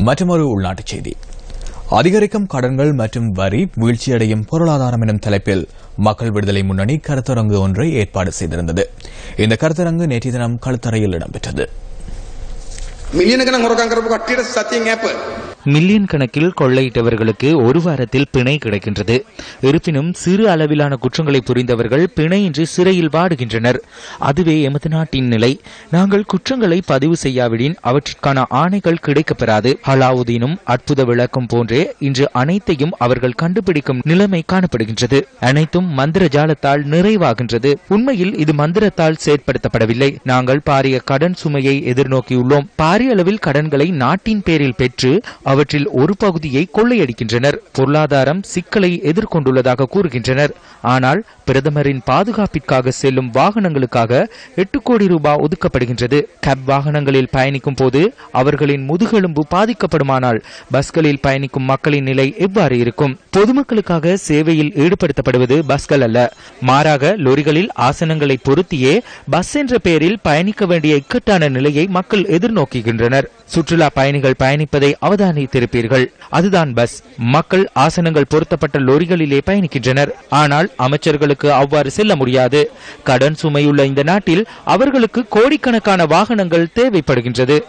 மற்றொரு உள்நாட்டுச் செய்தி. அதிகரிக்கும் கடன்கள் மற்றும் வரி வீழ்ச்சியடையும் பொருளாதாரம் எனும் தலைப்பில் மக்கள் விடுதலை முன்னணி கருத்தரங்கு ஒன்றை ஏற்பாடு செய்திருந்தது. இந்த கருத்தரங்கு நேற்று தினம் கழுத்தறையில் இடம்பெற்றது. மில்லியனுக்கணக்கான சத்தியம் மில்லியன் கணக்கில் கொள்ளையிட்டவர்களுக்கு ஒரு வாரத்தில் பிணை கிடைக்கின்றது. இருப்பினும் சிறு அளவிலான குற்றங்களை புரிந்தவர்கள் பிணையின்றி சிறையில் வாடுகின்றனர். அதுவே எமது நாட்டின் நிலை. நாங்கள் குற்றங்களை பதிவு செய்யாவிடின் அவற்றிற்கான ஆணைகள் கிடைக்கப்பெறாது. அலாவுதீனும் அற்புத விளக்கம் போன்றே இன்று அனைத்தையும் அவர்கள் கண்டுபிடிக்கும் நிலைமை காணப்படுகின்றது. அனைத்தும் மந்திர ஜாலத்தால் நிறைவாகின்றது. உண்மையில் இது மந்திரத்தால் செயற்படுத்தப்படவில்லை. நாங்கள் பாரிய கடன் சுமையை எதிர்நோக்கியுள்ளோம். பாரிய அளவில் கடன்களை நாட்டின் பேரில் பெற்று அவற்றில் ஒரு பகுதியை கொள்ளையடிக்கின்றனர். பொருளாதாரம் சிக்கலை எதிர்கொண்டுள்ளதாக கூறுகின்றனர். ஆனால் பிரதமரின் பாதுகாப்பிற்காக செல்லும் வாகனங்களுக்காக எட்டு கோடி ரூபாய் ஒதுக்கப்படுகின்றது. கேப் வாகனங்களில் பயணிக்கும் போது அவர்களின் முதுகெலும்பு பாதிக்கப்படுமானால் பஸ்களில் பயணிக்கும் மக்களின் நிலை எவ்வாறு இருக்கும்? பொதுமக்களுக்காக சேவையில் ஈடுபடுத்தப்படுவது பஸ்கள் அல்ல. மாறாக லொரிகளில் ஆசனங்களை பொருத்தியே பஸ் என்ற பெயரில் பயணிக்க வேண்டிய இக்கட்டான நிலையை மக்கள் எதிர்நோக்குகின்றனர். சுற்றுலா பயணிகள் பயணிப்பதை அவதானி திருப்பீர்கள். அதுதான் பஸ். மக்கள் ஆசனங்கள் பொருத்தப்பட்ட லொரிகளிலே பயணிக்கின்றனர். ஆனால் அமைச்சர்களுக்கு அவ்வாறு செல்ல முடியாது. கடன் சுமையுள்ள இந்த நாட்டில் அவர்களுக்கு கோடிக்கணக்கான வாகனங்கள் தேவைப்படுகின்றது.